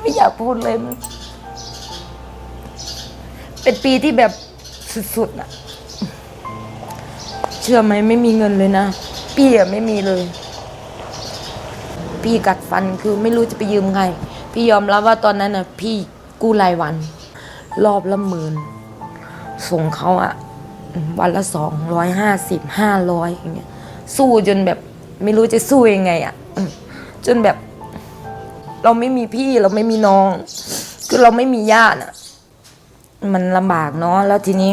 ไม่อยากพูดเลยมันเป็นปีที่แบบสุดๆอะเชื่อไหมไม่มีเงินเลยนะพี่อะไม่มีเลย พี่กัดฟันคือไม่รู้จะไปยืมใครพี่ยอมรับว่าตอนนั้นน่ะพี่กู้รายวัน รอบละหมื่นส่งเขาอะวันละสองร้อยห้าสิบห้าร้อยอย่างเงี้ยสู้จนแบบไม่รู้จะสู้ยังไงอะจนแบบ เราไม่มีพี่เราไม่มีน้อง คือเราไม่มีญาติอะมันลำบากเนาะแล้วทีนี้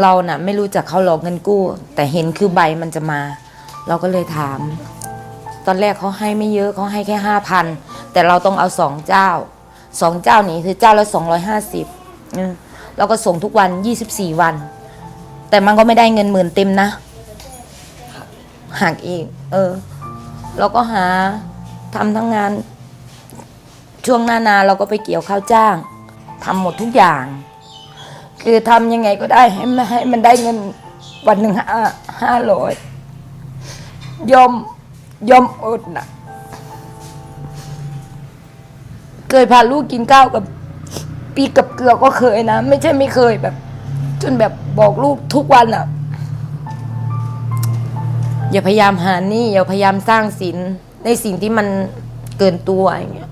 เราน่ะ ไม่รู้จักเขาหลอกเงินกู้ แต่เห็นคือใบมันจะมา เราก็เลยถาม ตอนแรกเขาให้ไม่เยอะเขาให้แค่ห้าพันแต่เราต้องเอาสองเจ้าสองเจ้านี้คือเจ้าละสองร้อยห้าสิบเราก็ส่งทุกวันยี่สิบสี่วัน แต่มันก็ไม่ได้เงินหมื่นเต็มนะหักอีก เออ เราก็หาทำทั้งงาน ช่วงหน้านาเราก็ไปเกี่ยวข้าวจ้างทำหมดทุกอย่าง คือทำยังไงก็ได้ให้มันให้มันได้เงินวันหนึ่งห้าห้าร้อยยอมยอมอดนะเคยพาลูกกินข้าวกับปีกับเกลือก็เคยนะ ไม่ใช่ไม่เคยแบบ จนแบบบอกลูกทุกวันอะ่ะ อย่าพยายามหานี่อย่าพยายามสร้างสินในสิ่งที่มันเกินตัวอย่างเงี้ย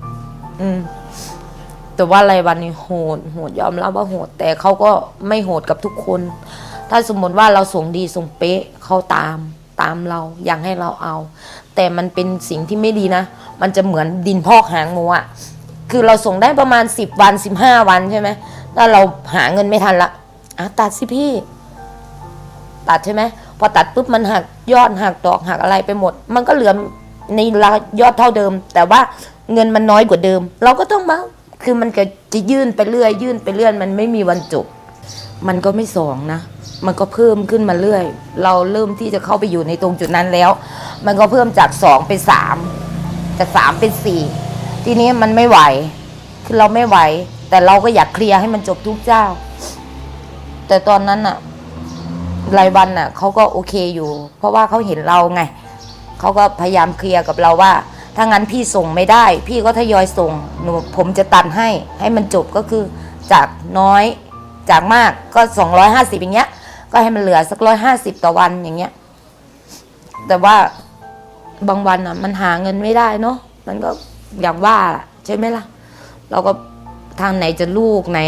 อืม แต่ว่ารายวันนี่โหดโหดยอมรับว่าโหด แต่เขาก็ไม่โหดกับทุกคน ถ้าสมมติว่าเราส่งดีส่งเป๊ะเขาตามตามเราอยากให้เราเอา แต่มันเป็นสิ่งที่ไม่ดีนะ มันจะเหมือนดินพอกหางงูอะคือเราส่งได้ประมาณสิบวันสิบห้าวันใช่ไหมถ้าเราหาเงินไม่ทันละอะตัดสิพี่ ตัดใช่ไหมพอตัดปุ๊บมันหักยอดหักดอกหักอะไรไปหมด มันก็เหลือในรายอดเท่าเดิม แต่ว่า เงินมันน้อยกว่าเดิม เราก็ต้องมาคือมันก็จะยื่นไปเรื่อย ยื่นไปเรื่อยมันไม่มีวันจบ มันก็ไม่สองนะ มันก็เพิ่มขึ้นมาเรื่อย เราเริ่มที่จะเข้าไปอยู่ในตรงจุดนั้นแล้ว มันก็เพิ่มจากสองเป็นสามจากสามเป็นสี่ทีนี้มันไม่ไหว คือเราไม่ไหว แต่เราก็อยากเคลียร์ให้มันจบทุกเจ้า แต่ตอนนั้นอะรายวันน่ะเขาก็โอเคอยู่ เพราะว่าเขาเห็นเราไงเขาก็พยายามเคลียร์กับเราว่า ถ้างั้นพี่ส่งไม่ได้ พี่ก็ทยอยส่งหนูผมจะตัดให้ให้มันจบก็คือจากน้อยจากมากก็สองร้อยห้าสิบอย่างเงี้ย ก็ให้มันเหลือสักร้อยห้าสิบต่อวันอย่างเงี้ย แต่ว่าบางวันอะ มันหาเงินไม่ได้เนาะมันก็อย่างว่าใช่ไหมล่ะ เราก็ทางไหนจะลูกไหน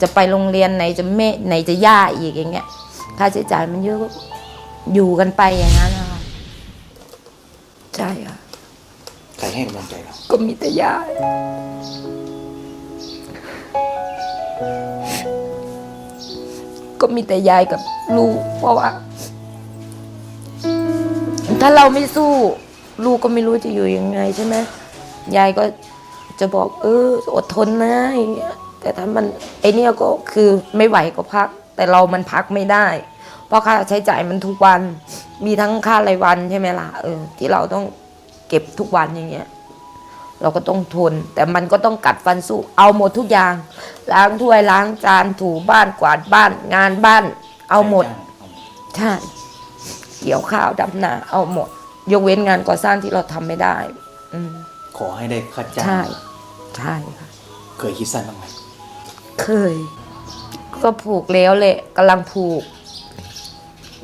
จะไปโรงเรียนไหนจะแม่ไหนจะย่าอีกอย่างเงี้ยค่าใช้จ่ายมันเยอะก็อยู่กันไปอย่างนั้นนะคะใช่ค่ะ รให้กำลังใจเราก็มีแต่ยายก็มีแต่ยายกับลูก เพราะว่า ถ้าเราไม่สู้ ลูกก็ไม่รู้จะอยู่ยังไงใช่ไหมยายก็จะบอก เออ อดทนนะอย่างเงี้ยแต่ถ้ามันไอเนี้ยก็คือไม่ไหวก็พัก แต่เรามันพักไม่ได้ เพราะค่าใช้จ่ายมันทุกวัน มีทั้งค่ารายวันใช่ไหมล่ะเออที่เราต้อง เก็บทุกวันอย่างเงี้ยเราก็ต้องทน แต่มันก็ต้องกัดฟันสู้เอาหมดทุกอย่าง ล้างถ้วยล้างจานถูบ้านกวาดบ้าน งานบ้าน เอาหมดใช่เกี่ยวข้าวดำนาเอาหมด ยกเว้นงานก่อสร้างที่เราทำไม่ได้ อืมขอให้ได้ค่าจ้างใช่ ใช่ค่ะ เคยคิดสั้นบ้างไหมเคย ก็ผูกแล้วแหละกำลังผูก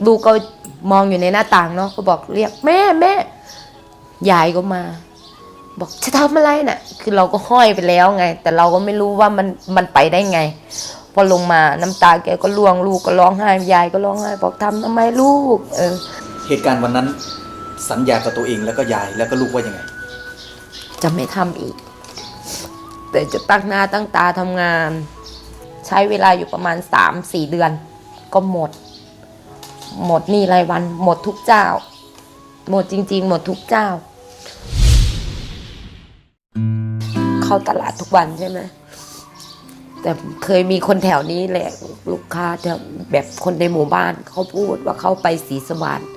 ลูกก็มองอยู่ในหน้าต่างเนาะก็บอกเรียกแม่แม่ ยายก็มา บอกจะทำอะไรน่ะ คือเราก็ห้อยไปแล้วไง แต่เราก็ไม่รู้ว่ามันมันไปได้ไง พอลงมาน้ำตาแกก็ร่วงลูกก็ร้องไห้ยายก็ร้องไห้บอกทำทำไมลูก เออ เหตุการณ์วันนั้น สัญญากับตัวเองแล้วก็ยายแล้วก็ลูกว่ายังไง จะไม่ทำอีก แต่จะตั้งหน้าตั้งตาทำงาน ใช้เวลาอยู่ประมาณสามสี่เดือน ก็หมด หมดหนี่รายวัน หมดทุกเจ้า หมดจริง ๆ หมดทุกเจ้า เข้าตลาดทุกวันใช่ไหมแต่เคยมีคนแถวนี้แหละลูกค้าแถวแบบคนในหมู่บ้านเขาพูดว่าเขาไปศรีสวัสดิ์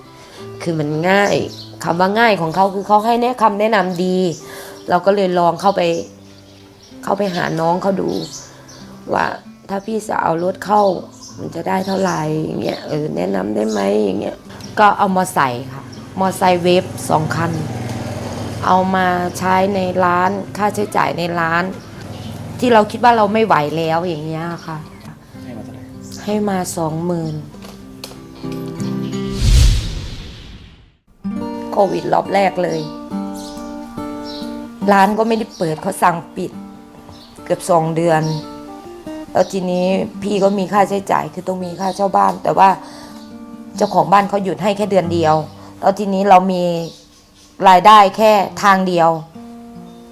คือมันง่ายคำว่าง่ายของเขาคือเขาให้แนะคำแนะนำดี เราก็เลยลองเข้าไป เข้าไปหาน้องเขาดู ว่าถ้าพี่สาวรถเข้า มันจะได้เท่าไหร่อย่างเงี้ยเออแนะนำได้ไหมอย่างเงี้ยก็เอามาใส่ค่ะมอไซค์เวฟสองคัน เอามาใช้ในร้านค่าใช้จ่ายในร้าน ที่เราคิดว่าเราไม่ไหวแล้วอย่างเงี้ยค่ะ ให้มาเท่าไหร่ให้มาสองหมื่นโควิดรอบแรกเลย ร้านก็ไม่ได้เปิดเขาสั่งปิด เกือบสองเดือน แล้วทีนี้พี่ก็มีค่าใช้จ่ายคือต้องมีค่าเช่าบ้าน แต่ว่าเจ้าของบ้านเขาหยุดให้แค่เดือนเดียว แล้วทีนี้เรามี รายได้แค่ทางเดียว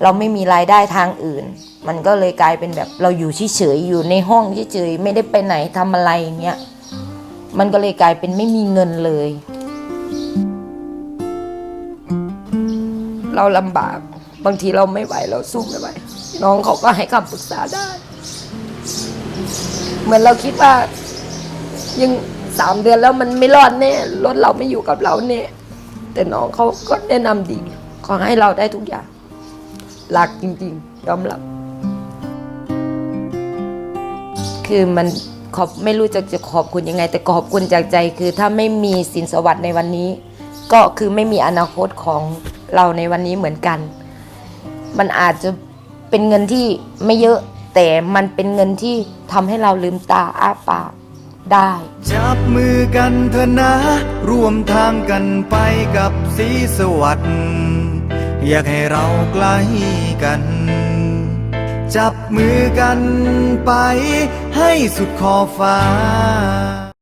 เราไม่มีรายได้ทางอื่น มันก็เลยกลายเป็นแบบเราอยู่เฉยๆอยู่ในห้องเฉยๆไม่ได้ไปไหนทำอะไรอย่างเงี้ยมันก็เลยกลายเป็นไม่มีเงินเลย เราลำบากบางทีเราไม่ไหวเราสู้ไม่ไหวน้องเขาก็ให้คำปรึกษาได้ เหมือนเราคิดว่ายังสามเดือนแล้วมันไม่รอดแน่รถเราไม่อยู่กับเราแน่ แต่น้องเขาก็แนะนำดีขอให้เราได้ทุกอย่างรักจริงๆ ยอมรับ คือมันขอบไม่รู้จะจะขอบคุณยังไง แต่ขอบคุณจากใจ คือถ้าไม่มีสินสวัสดิ์ในวันนี้ ก็คือไม่มีอนาคตของเราในวันนี้เหมือนกัน มันอาจจะเป็นเงินที่ไม่เยอะ แต่มันเป็นเงินที่ทำให้เราลืมตาอ้าปาก ได้ จับมือกันเถอะนะ ร่วมทางกันไปกับสีสวัสดิ์อยากให้เราใกล้กัน จับมือกันไปให้สุดขอบฟ้า